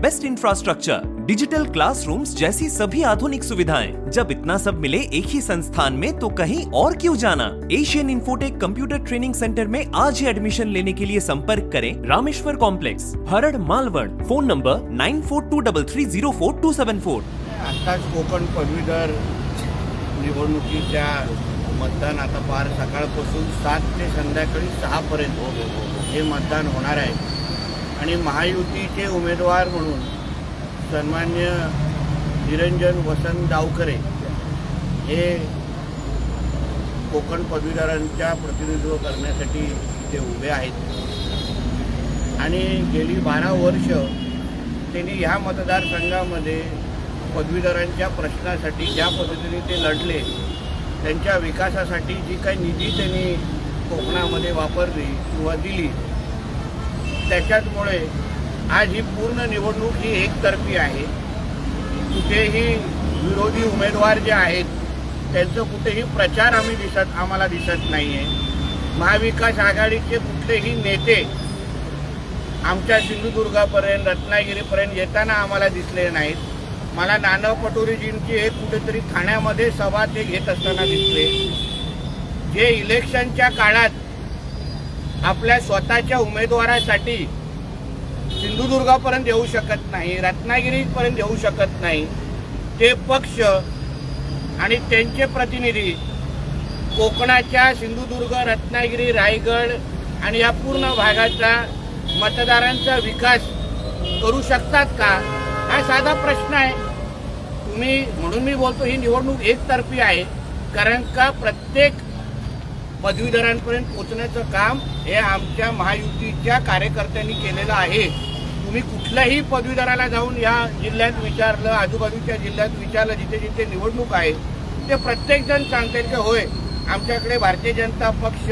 best infrastructure, digital classrooms जैसी सभी आधुनिक सुविधाएँ। जब इतना सब मिले एक ही संस्थान में तो कहीं और क्यों जाना? Asian infotech computer training centre में आज ही एडमिशन लेने के लिए संपर्क करें Rameshwar complex Harad Malwad phone number nine four two double three zero four two seven four आत्ताच कोकण पदवीधर निवडणुकीच्या मतदान आता पार सकाळपासून सात ते संध्याकाळी सहापर्यंत हे मतदान होणार आहे. आणि महायुतीचे उमेदवार म्हणून सन्मान्य निरंजन वसंत डावकरे हे कोकण पदवीधरांच्या प्रतिनिधित्व करण्यासाठी ते उभे आहेत. आणि गेली बारा वर्ष त्यांनी ह्या मतदारसंघामध्ये पदवीधरांच्या प्रश्नासाठी ज्या पद्धतीने ते लढले त्यांच्या विकासासाठी जी काही निधी त्यांनी कोकणामध्ये वापरली किंवा दिली त्याच्याचमुळे आज ही पूर्ण निवडणूक ही एकतर्फी आहे. कुठेही विरोधी उमेदवार जे आहेत त्यांचं कुठेही प्रचार आम्ही दिसत आम्हाला दिसत नाही आहे महाविकास आघाडीचे कुठलेही नेते आमच्या सिंधुदुर्गापर्यंत रत्नागिरीपर्यंत येताना आम्हाला दिसले नाहीत. मला नाना पटोरीजींची एक कुठेतरी ठाण्यामध्ये सभा ते घेत असताना दिसले. जे इलेक्शनच्या काळात आपल्या स्वतःच्या उमेदवारासाठी सिंधुदुर्गापर्यंत येऊ शकत नाही रत्नागिरीपर्यंत येऊ शकत नाही. ते पक्ष आणि त्यांचे प्रतिनिधी कोकणाच्या सिंधुदुर्ग रत्नागिरी रायगड आणि या पूर्ण भागाचा मतदारांचा विकास करू शकतात का? हा साधा प्रश्न आहे. तुम्ही म्हणून मी बोलतो ही निवडणूक एकतर्फी आहे. कारण का प्रत्येक पदवीधरांपर्यंत पोहोचण्याचं काम हे आमच्या महायुतीच्या कार्यकर्त्यांनी केलेलं आहे. तुम्ही कुठल्याही पदवीधराला जाऊन या जिल्ह्यात विचारलं आजूबाजूच्या जिल्ह्यात विचारलं जिथे जिथे निवडणूक आहे ते प्रत्येकजण सांगतील की होय आमच्याकडे भारतीय जनता पक्ष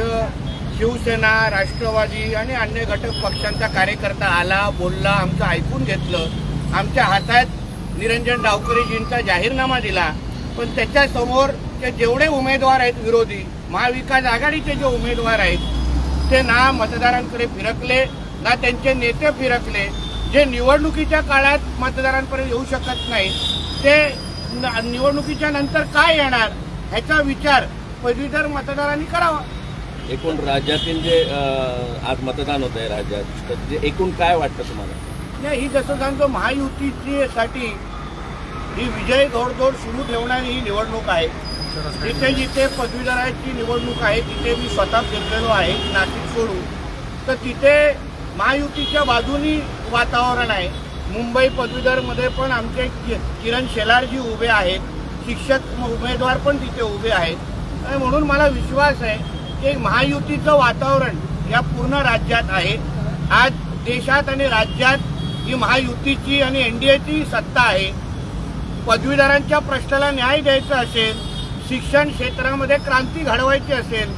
शिवसेना राष्ट्रवादी आणि अन्य घटक पक्षांचा कार्यकर्ता आला बोलला आमचं ऐकून घेतलं. आमच्या हातात निरंजन डावकरेजींचा जाहीरनामा दिला. पण त्याच्यासमोर ते जेवढे उमेदवार आहेत विरोधी महाविकास आघाडीचे जे उमेदवार आहेत ते ना मतदारांकडे फिरकले ना त्यांचे नेते फिरकले जे निवडणुकीच्या काळात मतदारांपर्यंत येऊ शकत नाही ते निवडणुकीच्या नंतर काय येणार ह्याचा विचार पदवीधर मतदारांनी करावा. एकूण राज्यातील जे आज मतदान होत आहे राज्यात तर जे एकूण काय वाटतं तुम्हाला? नाही ही जसं सांगतो महायुतीची साठी ही विजय घोडदौड सुरू ठेवणारी ही निवडणूक आहे. जिथे जिथे पदवीधराची निवडणूक आहे तिथे मी स्वतः फिरलेलो आहे नाशिक सोडून. तर तिथे महायुतीच्या बाजूनी वातावरण आहे. मुंबई पदवीधरमध्ये पण आमचे कि- किरण शेलारजी उभे आहेत. शिक्षक उमेदवार पण तिथे उभे आहेत. आणि म्हणून मला विश्वास आहे की महायुतीचं वातावरण या पूर्ण राज्यात आहे. आज देशात आणि राज्यात ही महायुतीची आणि एनडीएची सत्ता आहे. पदवीधरांच्या प्रश्नाला न्याय द्यायचा असेल शिक्षण क्षेत्रामध्ये क्रांती घडवायची असेल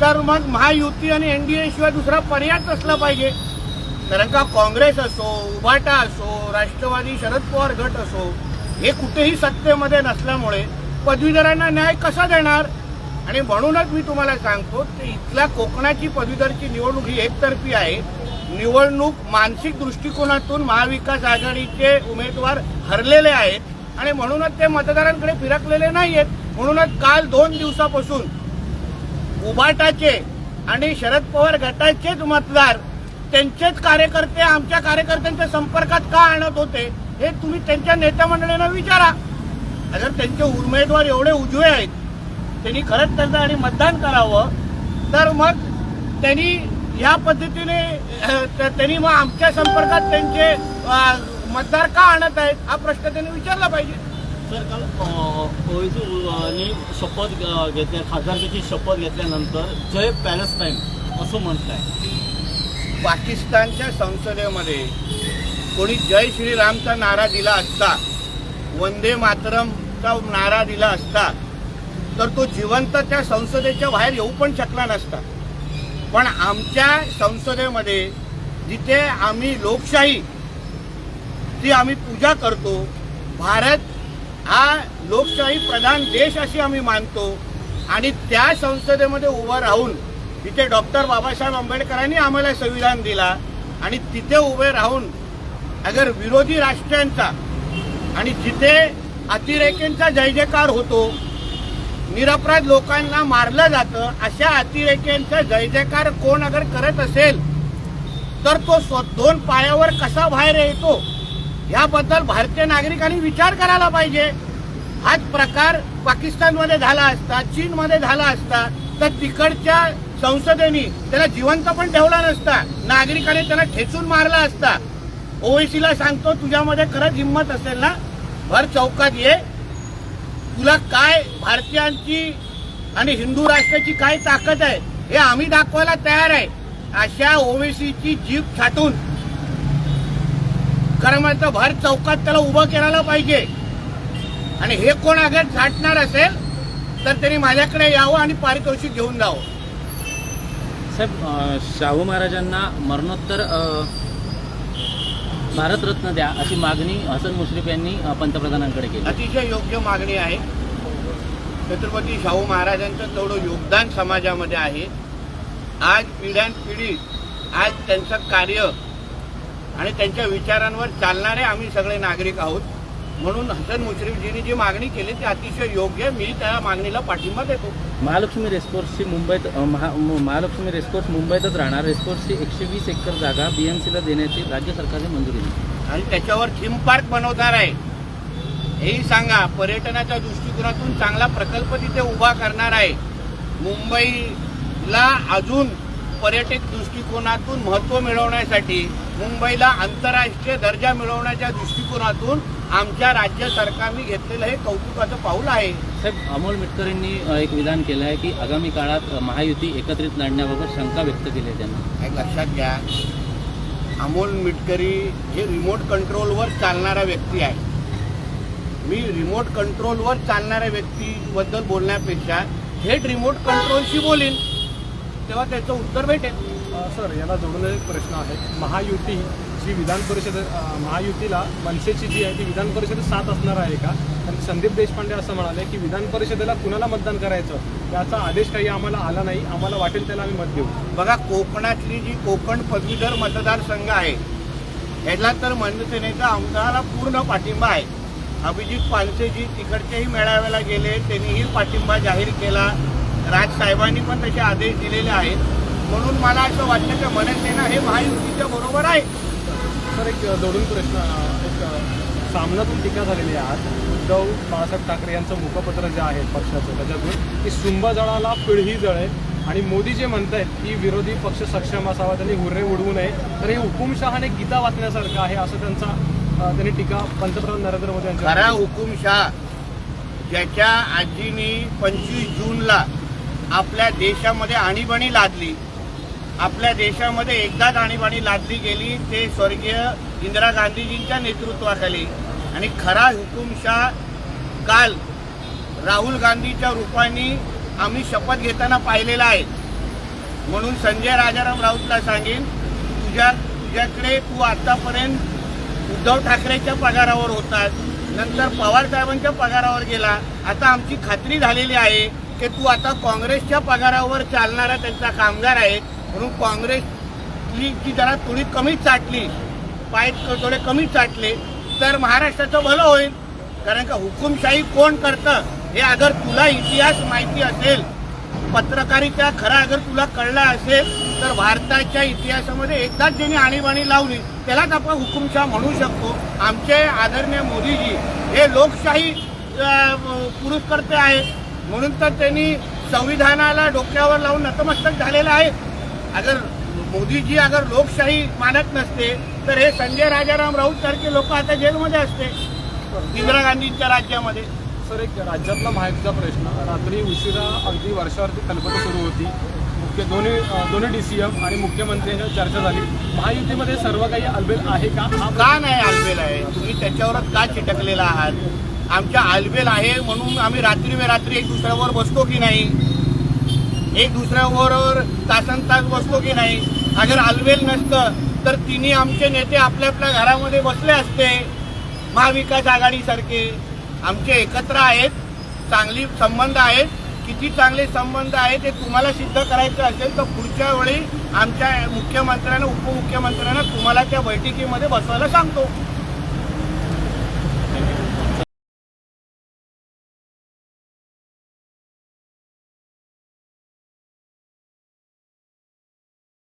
तर मग महायुती आणि एनडीए शिवाय दुसरा पर्यायच असला पाहिजे. कारण का काँग्रेस असो उभाटा असो राष्ट्रवादी शरद पवार गट असो हे कुठेही सत्तेमध्ये नसल्यामुळे पदवीधरांना न्याय कसा देणार? आणि म्हणूनच मी तुम्हाला सांगतो की इथल्या कोकणाची पदवीधरची निवडणूक ही एकतर्फी आहे. निवडणूक मानसिक दृष्टिकोनातून महाविकास आघाडीचे उमेदवार हरलेले आहेत. आणि म्हणूनच ते मतदारांकडे फिरकलेले नाही आहेत म्हणूनच काल दोन दिवसापासून उबाटाचे आणि शरद पवार गटाचेच मतदार त्यांचेच कार्यकर्ते आमच्या कार्यकर्त्यांच्या संपर्कात का आणत होते हे तुम्ही त्यांच्या नेत्या मंडळींना विचारा. जर त्यांचे उमेदवार एवढे उजवे आहेत त्यांनी खरंच त्यांचं आणि मतदान करावं तर मग त्यांनी या पद्धतीने त्यांनी मग आमच्या संपर्कात त्यांचे मतदार का आणत आहेत हा प्रश्न त्यांनी विचारला पाहिजे. सर काल शपथ घेतल्या खासदारकीची शपथ घेतल्यानंतर जय पॅलेस्टाईन असं म्हटलंय. पाकिस्तानच्या संसदेमध्ये कोणी जय श्रीरामचा नारा दिला असता वंदे मातरमचा नारा दिला असता तर तो जिवंत त्या संसदेच्या बाहेर येऊ पण शकला नसता. पण आमच्या संसदेमध्ये जिथे आम्ही लोकशाही ती आम्ही पूजा करतो भारत हा लोकशाही प्रधान देश अशी आम्ही मानतो. आणि त्या संसदेमध्ये उभं राहून तिथे डॉक्टर बाबासाहेब आंबेडकरांनी आम्हाला संविधान दिला. आणि तिथे उभे राहून अगर विरोधी राष्ट्रांचा आणि जिथे अतिरेक्यांचा जय जयकार होतो निरपराध लोकांना मारलं जातं अशा अतिरेक्यांचा जय जयकार कोण अगर करत असेल तर तो स्व- दोन पायावर कसा बाहेर येतो? याबद्दल भारतीय नागरिकांनी विचार करायला पाहिजे. हाच प्रकार पाकिस्तानमध्ये झाला असता चीनमध्ये झाला असता तर तिकडच्या संसदेनी त्याला जिवंत पण ठेवला नसता. नागरिकाने त्याला ठेचून मारला असता. ओवेसीला सांगतो तुझ्यामध्ये खरंच हिंमत असेल ना? भर चौकात ये. तुला काय भारतीयांची आणि हिंदू राष्ट्राची काय ताकद आहे हे आम्ही दाखवायला तयार आहे. अशा ओवेसीची जीप छाटून खरं म्हणतं भर चौकात त्याला उभं करायला पाहिजे. आणि हे कोण अगर छाटणार असेल तर त्यांनी माझ्याकडे यावं आणि पारितोषिक घेऊन जावं. साहेब शाहू महाराजांना मरणोत्तर भारतरत्न द्या अशी मागणी हसन मुश्रीफ यांनी पंतप्रधानांकडे केली. अतिशय योग्य मागणी आहे. छत्रपती शाहू महाराजांचं तेवढं योगदान समाजामध्ये आहे. आज पिढ्यानपिढी आज त्यांचं कार्य आणि त्यांच्या विचारांवर चालणारे आम्ही सगळे नागरिक आहोत. म्हणून हसन मुश्रीफजींनी जी मागणी केली ती अतिशय योग्य. मी त्या मागणीला पाठिंबा देतो. महालक्ष्मी रेसकोर्सची मुंबईत महा महालक्ष्मी रेसकोर्स मुंबईतच राहणार. रेसकोर्सची एकशे वीस एकर जागा बीएमसीला देण्याची राज्य सरकारने मंजुरी दिली. आणि त्याच्यावर थीम पार्क बनवणार आहे. हेही सांगा पर्यटनाच्या दृष्टिकोनातून चांगला प्रकल्प तिथे उभा करणार आहे. मुंबईला अजून पर्यटक दृष्टिकोनातून महत्त्व मिळवण्यासाठी मुंबईला आंतरराष्ट्रीय दर्जा मिळवण्याच्या दृष्टिकोनातून आमच्या राज्य सरकारने घेतलेलं हे कौतुकाचं पाऊल आहे. साहेब अमोल मिटकरींनी एक विधान केलं आहे की आगामी काळात महायुती एकत्रित लढण्याबाबत शंका व्यक्त केली आहे त्यांनी. एक लक्षात घ्या अमोल मिटकरी हे रिमोट कंट्रोलवर चालणारा व्यक्ती आहे. मी रिमोट कंट्रोलवर चालणाऱ्या व्यक्तीबद्दल बोलण्यापेक्षा थेट रिमोट कंट्रोलशी बोलीन तेव्हा त्याचं उत्तर भेटेल. सर याला जोडून एक प्रश्न आहे. महायुती जी विधान परिषद महायुतीला मनसेची जी आहे ती विधान परिषद साथ असणार आहे का? आणि संदीप देशपांडे असं म्हणाले की विधान परिषदेला कुणाला मतदान करायचं? याचा आदेश काही आम्हाला आला नाही. आम्हाला वाटेल त्याला आम्ही मत देऊ. बघा कोकणातली जी कोकण पदवीधर मतदारसंघ आहे याला तर मनसेनेचा आमदाराला पूर्ण पाठिंबा आहे. अभिजित पानसेजी तिकडच्याही मेळाव्याला गेले त्यांनीही पाठिंबा जाहीर केला. राजसाहेबांनी पण तसे आदेश दिलेले आहेत. म्हणून मला असं वाटतं की मनसेना हे महायुतीच्या बरोबर आहे. सर एक जोडून प्रश्न एक सामनातून टीका झालेली आहे आज. उद्धव बाळासाहेब ठाकरे यांचं मुखपत्र जे आहे पक्षाचं त्याच्यातून की सुंब जळाला पिढी जळे. आणि मोदी जे म्हणतायत की विरोधी पक्ष सक्षम असावा त्यांनी हुर्रे उडवू नये. तर हे हुकुमशहाने गीता वाचण्यासारखं आहे असं त्यांचा त्यांनी टीका पंतप्रधान नरेंद्र मोदी यांच्या खरा हुकुमशाह ज्याच्या आजीनी पंचवीस जूनला आपल्या देशामध्ये आणीबाणी लादली आपल्या देशामध्ये एकदाच आणीबाणी लादली गेली ते स्वर्गीय इंदिरा गांधीजींच्या नेतृत्वाखाली. आणि खरा हुकुमशाह काल राहुल गांधीच्या रूपाने आम्ही शपथ घेताना पाहिलेला आहे. म्हणून संजय राजाराम राऊतला सांगेन तुझ्या तुझ्याकडे तू आतापर्यंत उद्धव ठाकरेच्या पगारावर होतात नंतर पवार साहेबांच्या पगारावर गेला. आता आमची खात्री झालेली आहे की तू आता काँग्रेसच्या पगारावर चालणारा त्यांचा कामगार आहे. म्हणून काँग्रेसची जी जरा थोडी कमी चाटली पाय थोडे कमी चाटले तर महाराष्ट्राचं भलं होईल. कारण का हुकुमशाही कोण करतं हे अगर तुला इतिहास माहिती असेल पत्रकारिता खरा अगर तुला कळला असेल तर भारताच्या इतिहासामध्ये एकदाच ज्यांनी आणीबाणी लावली त्यालाच आपण हुकुमशाह म्हणू शकतो. आमचे आदरणीय मोदीजी हे लोकशाही पुरुषकर्ते आहे आहेत. म्हणून तर त्यांनी संविधानाला डोक्यावर लावून नतमस्तक झालेलं आहे. अगर मोदीजी अगर लोकशाही मानत नसते तर हे संजय राजाराम राऊत सारखे लोक आता जेलमध्ये असते. इंदिरा गांधींच्या राज्यामध्ये. सर एक राज्यातला माहितीचा प्रश्न. रात्री उशिरा अगदी वर्षावरती कल्पना सुरू होती. मुख्य दोन्ही दोन्ही डी सी एम आणि मुख्यमंत्र्यांच्या चर्चा झाली. महायुतीमध्ये सर्व काही अलबेल आहे का? का नाही आलबेल आहे? तुम्ही त्याच्यावरच का चिटकलेला आहात? आमच्या आलबेल आहे म्हणून आम्ही रात्री रात्री एक दुसऱ्यावर बसतो की नाही? एक दुसऱ्याबरोबर तासन तास बसतो की नाही? अगर आलबेल नसतं तर तिन्ही आमचे नेते आपल्या आपल्या घरामध्ये बसले असते. महाविकास आघाडीसारखे. आमचे एकत्र आहेत चांगली संबंध आहेत. किती चांगले संबंध आहेत ते तुम्हाला सिद्ध करायचं असेल तर पुढच्या वेळी आमच्या मुख्यमंत्र्यांना उपमुख्यमंत्र्यांना तुम्हाला त्या बैठकीमध्ये बसवायला सांगतो.